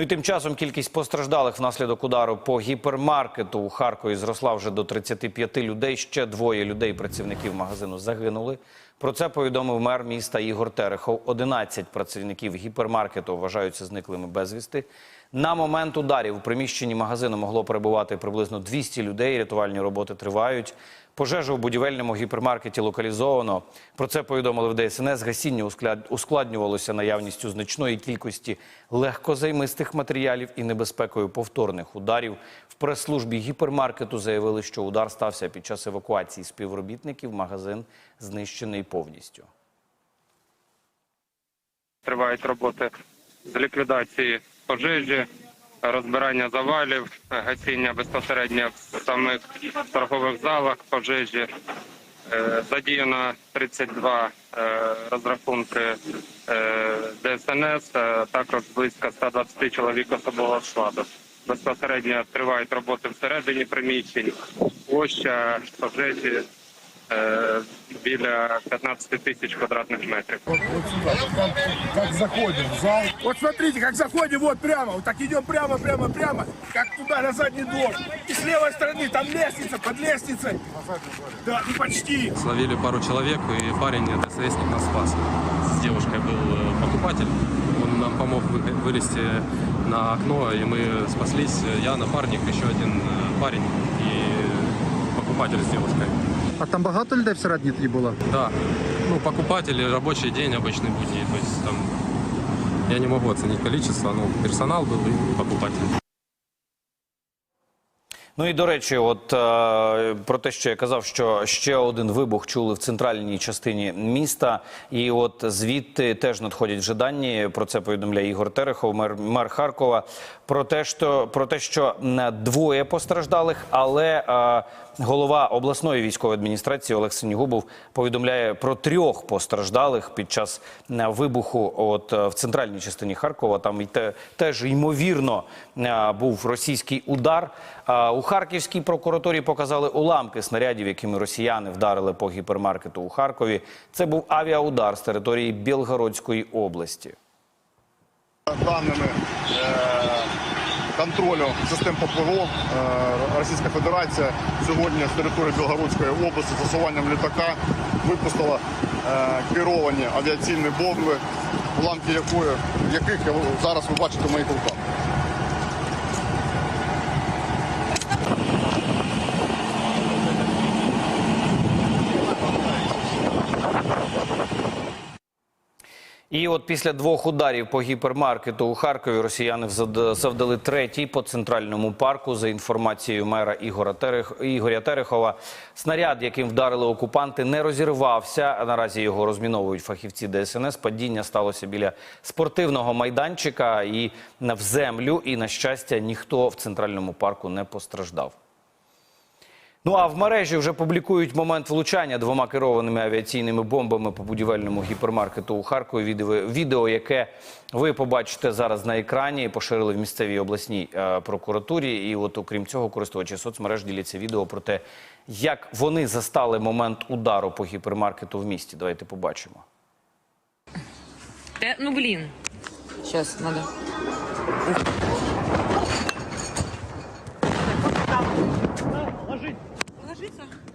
Ну і тим часом кількість постраждалих внаслідок удару по гіпермаркету у Харкові зросла вже до 35 людей. Ще двоє людей, працівників магазину, загинули. Про це повідомив мер міста Ігор Терехов. 11 працівників гіпермаркету вважаються зниклими безвісти. На момент ударів у приміщенні магазину могло перебувати приблизно 200 людей. Рятувальні роботи тривають. Пожежу у будівельному гіпермаркеті локалізовано. Про це повідомили в ДСНС. Гасіння ускладнювалося наявністю значної кількості легкозаймистих матеріалів і небезпекою повторних ударів. В прес-службі гіпермаркету заявили, що удар стався під час евакуації співробітників. Магазин знищений повністю. Тривають роботи з ліквідації пожежі, розбирання завалів, гасіння безпосередньо в самих торгових залах пожежі. Е, Задіяно 32 е, розрахунки е, ДСНС, також близько 120 чоловік особового складу. Безпосередньо тривають роботи всередині приміщень. Площа пожежі біля 15 тисяч квадратних метрів. Вот, вот сюда, как, как заходим в зал. Вот смотрите, как заходим, вот прямо, вот так идем прямо, прямо, прямо, как туда, на задний двор. И с левой стороны там лестница, под лестницей. Да, ну почти. Словили пару человек, и парень, это ССник, нас спас. С девушкой был э, покупатель, он нам помог вы- вылезти на окно, и мы спаслись. Я, напарник, еще один э, парень и покупатель с девушкой. А там багато людей всередині тоді було? Да, ну, покупатель, рабочий день, обычный будний, то есть там... Я не могу оценить количество, ну, персонал был и покупатель. Ну і до речі, от е, про те, що я казав, що ще один вибух чули в центральній частині міста, і от звідти теж надходять вже дані. Про це повідомляє Ігор Терехов, мер, мер Харкова. Про те, що про те, що м, двоє постраждалих, але е, голова обласної військової адміністрації Олег Синігубов повідомляє про трьох постраждалих під час е, вибуху. От е, в центральній частині Харкова там і те, теж ймовірно е, був російський удар. А У Харківській прокуратурі показали уламки снарядів, якими росіяни вдарили по гіпермаркету у Харкові. Це був авіаудар з території Білгородської області. даними е, контролю систем ППО е, Російська Федерація сьогодні з території Білгородської області засуванням літака випустила е, керовані авіаційні бомби, уламки якої, яких зараз ви бачите в моїх руках. І от після двох ударів по гіпермаркету у Харкові росіяни завдали третій по центральному парку. За інформацією мера Ігора Терех... Ігоря Терехова, снаряд, яким вдарили окупанти, не розірвався. Наразі його розміновують фахівці ДСНС. Падіння сталося біля спортивного майданчика і в землю. І на щастя, ніхто в центральному парку не постраждав. Ну а в мережі вже публікують момент влучання двома керованими авіаційними бомбами по будівельному гіпермаркету у Харкові. Відео, яке ви побачите зараз на екрані, поширили в місцевій обласній е, прокуратурі. І, от, окрім цього, користувачі соцмереж діляться відео про те, як вони застали момент удару по гіпермаркету в місті. Давайте побачимо. Та, ну блін. Зараз, треба. Ложись. risa.